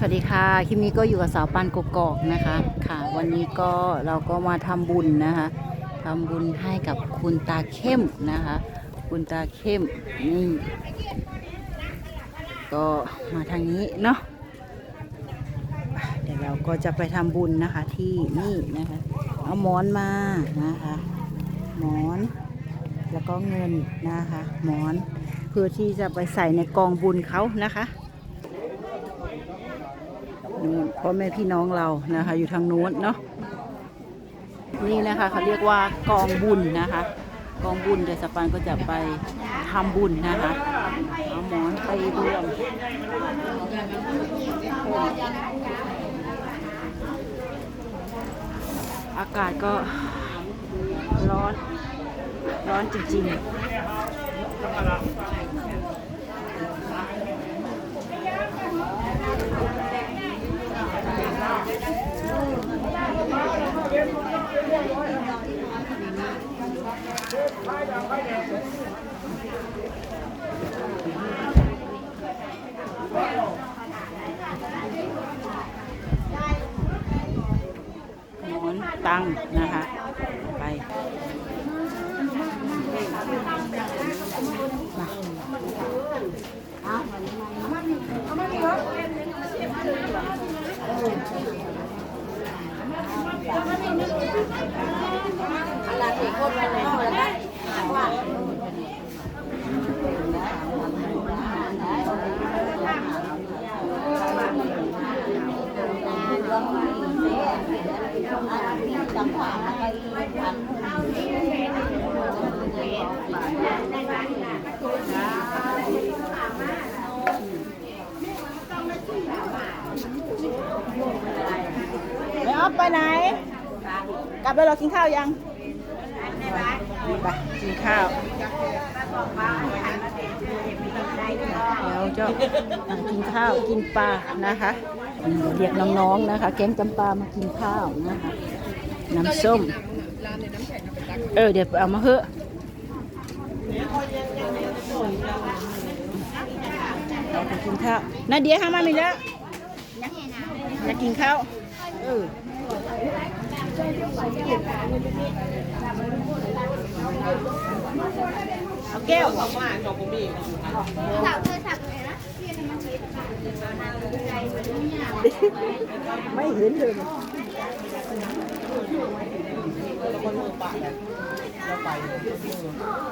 สวัสดีค่ะ คลิปนี้ก็อยู่กับสาวปันกกอกนะคะ ค่ะ วันนี้ก็เราก็มาทำบุญนะคะทำบุญให้กับคุณตาเข้มนะคะ คุณตาเข้มนี่ก็มาทางนี้เนาะ เดี๋ยวเราก็จะไปทำบุญนะคะที่นี่นะคะ เอาหมอนมานะคะ หมอนแล้วก็เงินนะคะ หมอนเพื่อที่จะไปใส่ในกองบุญเขานะคะ นู่นพ่อแม่พี่น้องเรานะคะ อยู่ทางโน้นเนาะนี่นะคะเขาเรียกว่ากองบุญนะคะ กองบุญเดยวสปันก็จะไปทำบุญนะคะเอาหมอนไปรวมอากาศก็ร้อนร้อนจริงๆ หมอนตังนะคะ ไปมา ไปออฟไปไหน กลับแล้วเรากินข้าวยังไปกินข้าวเดี๋ยวจะมากินข้าวกินปลานะคะ เรียกน้องๆนะคะ แก๊งจำปามากินข้าวนะคะ น้ำส้ม เออเดี๋ยวเอามาเถอะเราไปกินข้าวนาเดียห้ามามีแล้วอยากกินข้าวเออเอาแก้วสาวเธอสักเลยนะเรียนมาคิด ไม่เห็นเลยเล้วก็ลูกปะเนี่ยเราไปเลย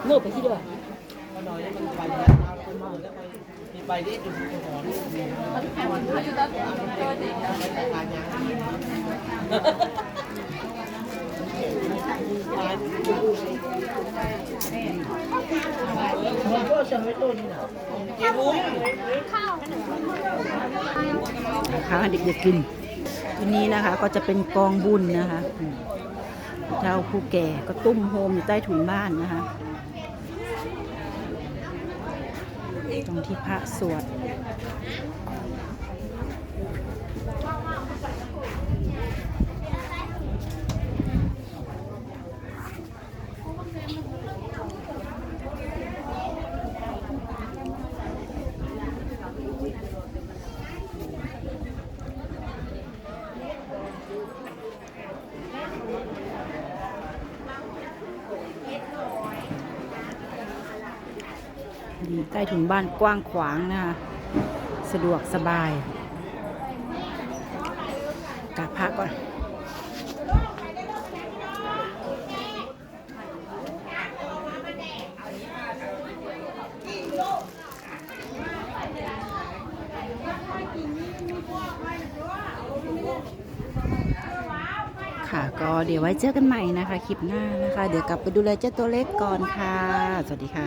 เมื่อไปที่เดือก็น้อยแล้วมันไปแล้วเอาไปมาแล้วไปมีไปได้ดูสมองนี่ดูมันอยู่แล้วตัวเด็กไปแต่การงา นมันก็จะไม่ต้นนี่นะเก็บบุ้งนะคะเด็กๆกินทีนี้นะคะก็จะเป็นกองบุญนะคะเจ้าผู้แก่ก็ตุ้มโฮมอยู่ใต้ถุนบ้านนะคะตรงที่พระสวด ใต้ถุนบ้านกว้างขวางนะคะสะดวกสบายกาบพระก่อนค่ะก็เดี๋ยวไว้เจอกันใหม่นะคะ คลิปหน้านะคะ เดี๋ยวกลับไปดูแลเจ้าตัวเล็กก่อนค่ะ สวัสดีค่ะ